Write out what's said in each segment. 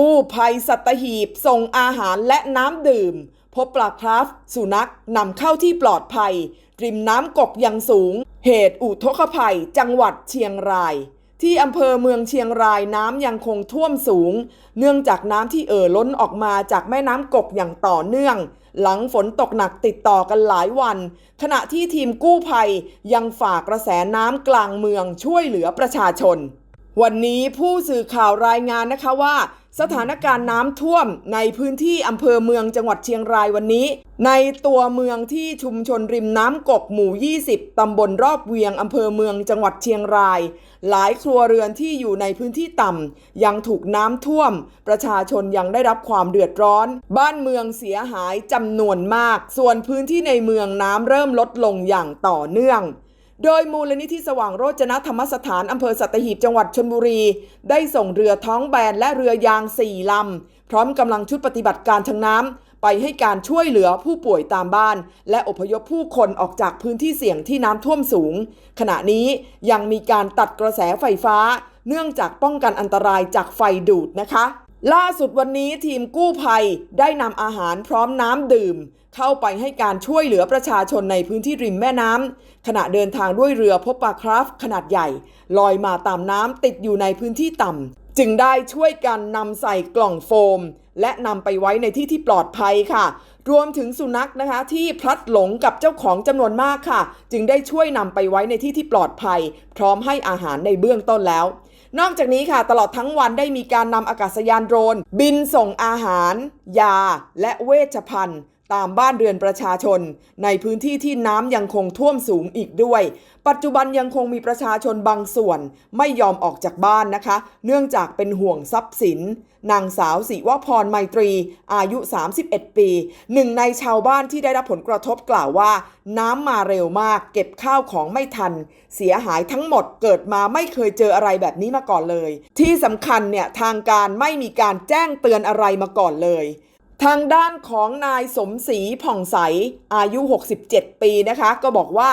กู้ภัยสัตหีบ ส่งอาหารและน้ำดื่ม พบปลาคราฟสุนัขนำเข้าที่ปลอดภัย ริมน้ำกกยังสูง เหตุอุทกภัย จังหวัดเชียงราย ที่อำเภอเมืองเชียงรายน้ำยังคงท่วมสูง เนื่องจากน้ำที่เอ่อล้นออกมาจากแม่น้ำกกอย่างต่อเนื่อง หลังฝนตกหนักติดต่อกันหลายวัน ขณะที่ทีมกู้ภัยยังฝากกระแสน้ำกลางเมืองช่วยเหลือประชาชน วันนี้ผู้สื่อข่าวรายงานนะคะว่า สถานการณ์น้ำท่วมในพื้นที่อำเภอเมืองจังหวัดเชียงรายวันนี้ ในตัวเมืองที่ชุมชนริมน้ำกกหมู่ 20 ตำบลรอบเวียงอำเภอเมืองจังหวัดเชียงราย หลายครัวเรือนที่อยู่ในพื้นที่ต่ำยังถูกน้ำท่วม ประชาชนยังได้รับความเดือดร้อน บ้านเมืองเสียหายจำนวนมาก ส่วนพื้นที่ในเมืองน้ำเริ่มลดลงอย่างต่อเนื่อง โดยมูลนิธิสว่างโรจนธรรมสถานอำเภอสัตหีบจังหวัดชนบุรี ได้ส่งเรือท้องแบนและเรือยางสี่ลำ พร้อมกำลังชุดปฏิบัติการทางน้ำ ไปให้การช่วยเหลือผู้ป่วยตามบ้าน และอพยพผู้คนออกจากพื้นที่เสี่ยงที่น้ำท่วมสูง ขณะนี้ยังมีการตัดกระแสไฟฟ้า เนื่องจากป้องกันอันตรายจากไฟดูดนะคะ ล่าสุดวันนี้ทีมกู้ภัยได้นำอาหารพร้อมน้ำดื่ม เข้าไปให้การช่วยเหลือประชาชนในพื้นที่ริมแม่น้ำขณะเดินทางด้วยเรือพบปลาคราฟขนาดใหญ่ ลอยมาตามน้ำติดอยู่ในพื้นที่ต่ำจึงได้ช่วยกันนำใส่กล่องโฟม และนำไปไว้ในที่ที่ปลอดภัยค่ะ รวมถึงสุนัขนะคะที่พลัดหลงกับเจ้าของจำนวนมากค่ะ จึงได้ช่วยนำไปไว้ในที่ที่ปลอดภัย พร้อมให้อาหารในเบื้องต้นแล้ว นอกจากนี้ค่ะ ตลอดทั้งวันได้มีการนำอากาศยานโดรน บินส่งอาหาร ยา และเวชภัณฑ์ ตามบ้านเรือนประชาชน ในพื้นที่ที่น้ำยังคงท่วมสูงอีกด้วย ปัจจุบันยังคงมีประชาชนบางส่วน ไม่ยอมออกจากบ้านนะคะ เนื่องจากเป็นห่วงทรัพย์สิน นางสาวศิวพรไมตรี อายุ 31 ปี หนึ่งในชาวบ้านที่ได้รับผลกระทบกล่าวว่า น้ำมาเร็วมาก เก็บข้าวของไม่ทัน เสียหายทั้งหมดเกิดมาไม่เคยเจออะไรแบบนี้มาก่อนเลย ที่สำคัญเนี่ยทางการไม่มีการแจ้งเตือนอะไรมาก่อนเลย ทางด้านของนายสมศรีผ่องใส อายุ 67 ปีนะคะ ก็บอกว่า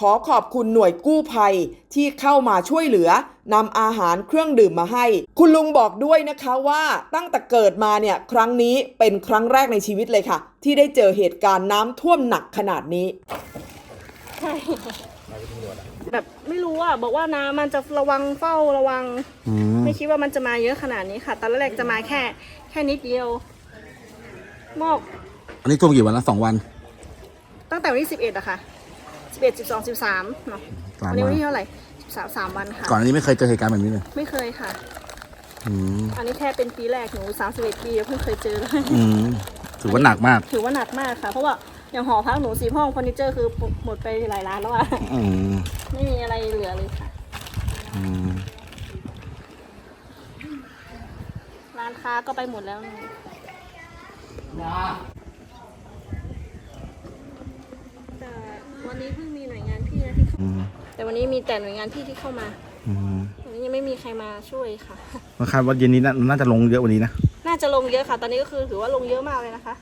ขอขอบคุณหน่วยกู้ภัยที่เข้ามาช่วยเหลือนำอาหารเครื่องดื่มมาให้ คุณลุงบอกด้วยนะคะว่าตั้งแต่เกิดมาเนี่ย ครั้งนี้เป็นครั้งแรกในชีวิตเลยค่ะ ที่ได้เจอเหตุการณ์น้ำท่วมหนักขนาดนี้ ใช่แบบไม่รู้อะบอกว่าน้ำมันจะระวังเฝ้าระวังอืมไม่คิดว่ามันจะมาเยอะขนาดนี้ค่ะ ตอนแรกจะมาแค่แค่นิดเดียว มอกอันนี้ท่วมกี่วันแล้วสองวัน ตั้งแต่วันที่สิบเอ็ดอะค่ะสิบเอ็ดสิบสองสิบสามเนาะสามวันนี้วัวัน นที่เท่าไหร่สิบสามสามวันค่ะ ก่อนอันนี้ไม่เคยเจอเหตุการณ์แบบนี้เลยไม่เคยค่ะ อืมอันนี้แค่เป็นปีแรกหนูสามสิบเอ็ดปีเพิ่งเคยเจอเลย อืมถือว่าหนักมาก ถือว่าหนักมากค่ะ เพราะว่าอย่างหอพักหนูสีห้องเฟอร์นิเจอร์คือหมดไปหลายล้านแล้วอะ อืมไม่มีอะไรเหลือเลยค่ะ อืมร้านค้าก็ไปหมดแล้วนี่ แต่วันนี้เพิ่งมีหน่วยงานพี่นะที่เข้าอืมแต่วันนี้มีแต่หน่วยงานพี่ที่เข้ามาอืมวันนี้ยังไม่มีใครมาช่วยค่ะมาคาดว่าเย็นนี้น่าน่าจะลงเยอะกว่านี้นะน่าจะลงเยอะค่ะ ตอนนี้ก็คือถือว่าลงเยอะมากเลยนะคะ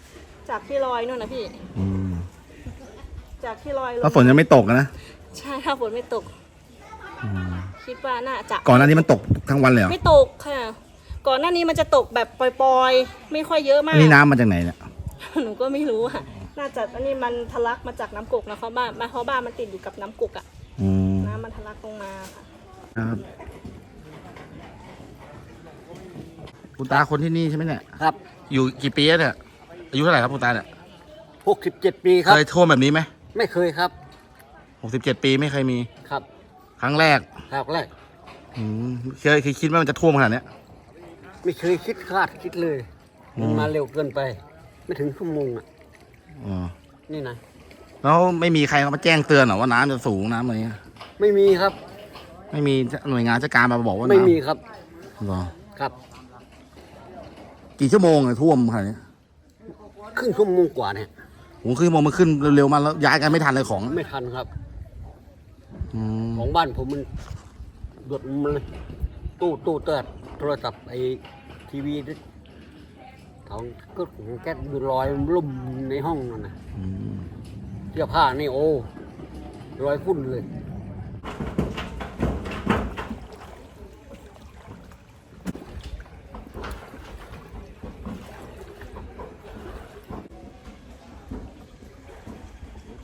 จากที่ลอยนู่นนะพี่ อืมจากที่ลอยลงแล้วฝนยังไม่ตกอะนะใช่ถ้าฝนไม่ตก อืมคิดว่าน่าจะก่อนหน้านี้มันตกทั้งวันเลยเหรอไม่ตกค่ะ ก่อนหน้านี้มันจะตกแบบปล่อยๆ ไม่ค่อยเยอะมาอักนนี้น้ำมาจากไหนเนี่ย หนูก็ไม่รู้อะ น่าจะอันนี้มันทะลักมาจากน้ำกกนะเพราะบ้านเพราะบ้านมันติดอยู่กับน้ำกกอะ อืมน้ำมันทะลักลงมาค่ะ ครับคุณตาคนที่นี่ใช่ไหมเนี่ย ครับอยู่กี่ปีแล้วเนี่ย อายุเท่าไหร่ครับคุณตาเนี่ยหกสิบเจ็ดปีครับ เคยท่วมแบบนี้ไหมไม่เคยครับ หกสิบเจ็ดปีไม่เคยมี ครับครั้งแรก ครับแรกอืมเคยเคยคิดว่ามันจะท่วมขนาดเนี้ย ไม่เคยคิดคาดคิดเลยอืมมันมาเร็วเกินไป ไม่ถึงชั่วโมงอะอ๋อนี่นะแล้วไม่มีใครมาแจ้งเตือนเหรอว่าน้ำจะสูงน้ำอะไรเงี้ยไม่มีครับ ไม่มีหน่วยงานราชการมาบอกว่าไม่น้ำมีครับเหรอครับ กี่ชั่วโมงเนี่ยท่วมขนาดนี้ครึ่งชั่วโมงกว่าเนี่ยผมคือมองมันขึ้นเร็วๆมาแล้วย้ายกันไม่ทันเลยของไม่ทันครับอืมของบ้านผมมันหยดมันเลยตู้ตู้เติร์ด โทรศัพท์ไอ้ทีวีของก็ของแก๊สดูรอยลุ่มในห้องนั่นนะเสื้อผ้านี่โอ้ลอยพุ่นเลย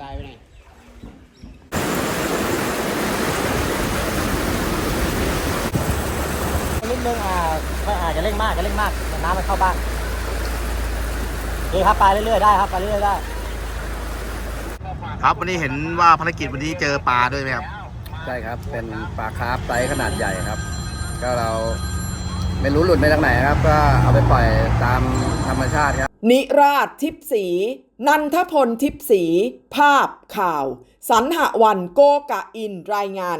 ตายไปไหน นิดนึงอ่าไม่อาจจะเร่งมากจะเร่งมากเดี๋ยวน้ำมันเข้าบ้านนี่ครับไปเรื่อยๆได้ครับไปเรื่อยๆได้ ครับวันนี้เห็นว่าภารกิจวันนี้เจอปลาด้วยไหมครับ ใช่ครับ เป็นปลาคาร์ฟไซส์ขนาดใหญ่ครับ ก็เราไม่รู้หลุดมาจากไหนครับ ก็เอาไปปล่อยตามธรรมชาติครับ นิราชทิพสี นันทพลทิพสี ภาพข่าว สันหวันโกกะอินรายงาน